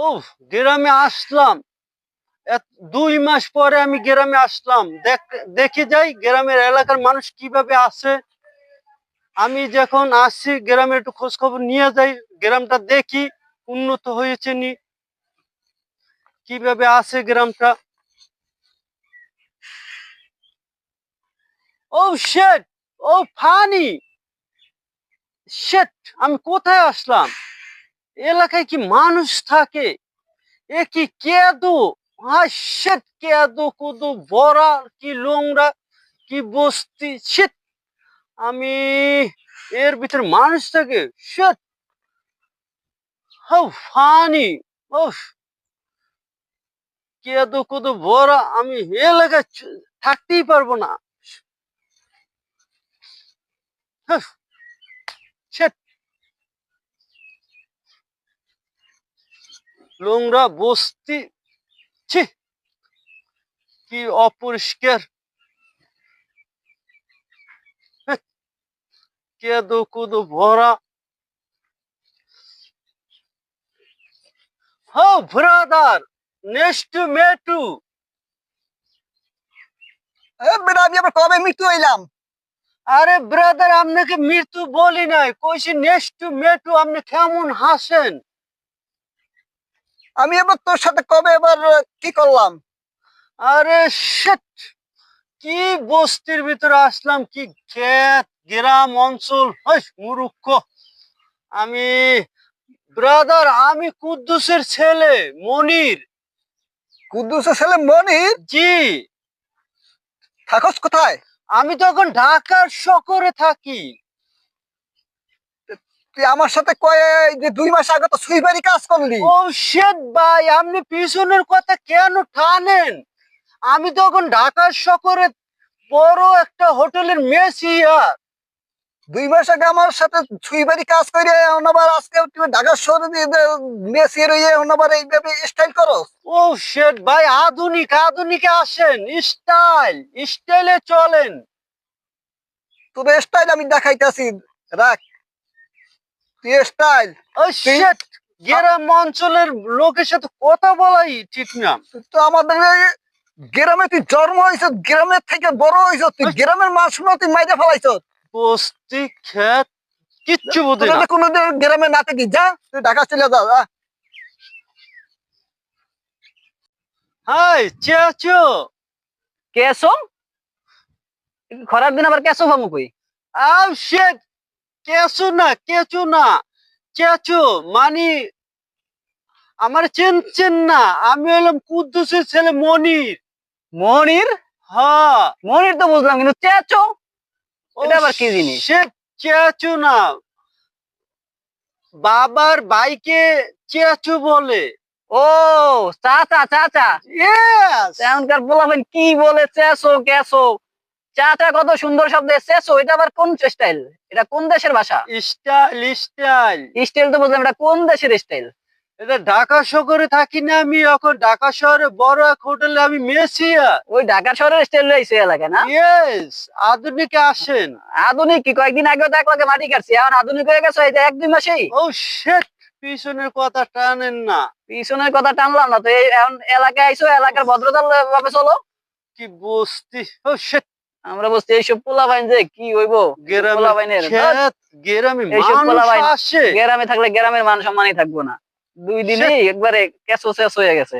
ও গ্রামে আসলাম। দুই মাস পরে আমি গ্রামে আসলাম। দেখে যাই গ্রামের এলাকার মানুষ কীভাবে আছে। আমি যখন আসছি গ্রামে একটু খোঁজ খবর নিয়ে যাই, গ্রামটা দেখি, উন্নত হয়েছে নি। কীভাবে আছে গ্রামটা? ও শেট ও, ফানি! শেট আমি কোথায় আসলাম? এলাকায় কি মানুষ থাকে? এ কি কেদু? শেট, কেদু, কুদু বড়া কি লোংরা কি বস্তি, শেট। আমি এর ভিতরে মানুষ থাকে, শেট। হাউ ফানি কেদু, কুদু বড়া আমি এলাকায় থাকতেই পারব না শেট নোংরা বস্তি। ছি কি অপরিষ্কার। কেদো কুদো ভরা। হো ব্রাদার নেক্সট মেটু। বেটা আমি আবার কবে মৃত্যু হইলাম? আরে ব্রাদার আপনাকে মৃত্যু বলি নাই। কইছি নেক্সট মেটু আপনি কেমন হাসেন? আমি এবার তোর সাথে কবে এবার কি করলাম? আরে শিট কি বস্তির ভিতরে আসলাম কি ক্ষেত গ্রাম অঞ্চল মুরুক্ষ। আমি ব্রাদার আমি কুদ্দুসের ছেলে মনির। কুদ্দুসের ছেলে মনির? জি। থাকস কোথায়? আমি তো এখন ঢাকার শকরে থাকি। তুই আমার সাথে কয়ে যে দুই মাস আগে তো সুইবারি কাজ করলি। ও শেট ভাই আপনি পিছনের কথা কেন টানেন? আমি তখন ঢাকার শহরে বড় একটা হোটেলের মেসিয়ার দুই মাস আগে আমার সাথে সুইবারি কাজ করে এখন আবার আজকে তুমি ঢাকার শহরে দিয়ে মেসি রইয়ে এখন আবার এইভাবে স্টাইল করো ও শেট ভাই আধুনিক আধুনিকে আসেন স্টাইল স্টাইলে চলেন। তোর স্টাইল আমি দেখাইতেছি রাখ। স্টাইল ও শেট গ্রাম অঞ্চলের লোকের সাথে কথা বলাই ঠিক না। তুই তো আমাদের গ্রামে তুই জন্ম হয়েছ গ্রামের থেকে বড় হয়েছ তুই আচ্ছা। গ্রামের মানুষ তুই মাইরে ফেলাইছ। বস্তি ক্ষেত কিচ্ছু বুঝি না। কোনোদিন গ্রামে না থাকি যা তুই ঢাকা চলে যা যা। হাই চেঁচো কেসো খরার দিন আবার কেসো ভামু কই? আও শেট কেঁচো না কেঁচো না। চেঁচো মানে আমার চেনছেন না। আমি হলাম কুদ্দুসের ছেলে মনির। মনির? হ্যাঁ। মনির তো বুঝলাম কিন্তু চেঁচো এটা আবার কি জিনিস? সে চেঁচো না। বাবার বাইকে চেঁচো বলে। ও চাচা চাচা। ইয়েস এখনকার পোলাপেন কি বলে চেসো কেসো চাচা কত সুন্দর শব্দ চেসো এটা আবার কোন স্টাইল এটা কোন দেশের ভাষা? স্টাইল স্টাইল স্টাইল তো বুঝলাম এটা কোন দেশের স্টাইল এটা ঢাকা শহরে থাকি না আমি এখন ঢাকা শহরে বড় এক হোটেলে আমি মেসিয়া ওই ঢাকা শহরের স্টাইল রয়েছে এলাকায় না? ইয়েস আধুনিকে আসেন। আধুনিক কি? কয়েকদিন আগেও তো এক লাগে মাটি কাটছি এখন আধুনিক হয়ে গেছে এই যে এক দুই মাসেই। ও শেট পিছনের কথা টানেন না। পিছনের কথা টানলাম না তো এই এখন এলাকায় আইসো এলাকার ভদ্রতার ভাবে চলো। কি বস্তি ও শেট আমরা বলছি এইসব পোলা বাইন যে কি হইব? গ্রামে থাকলে গ্রামের মান সম্মানই থাকব না। দুই দিনে একবারে ক্যাশ হয়ে গেছে।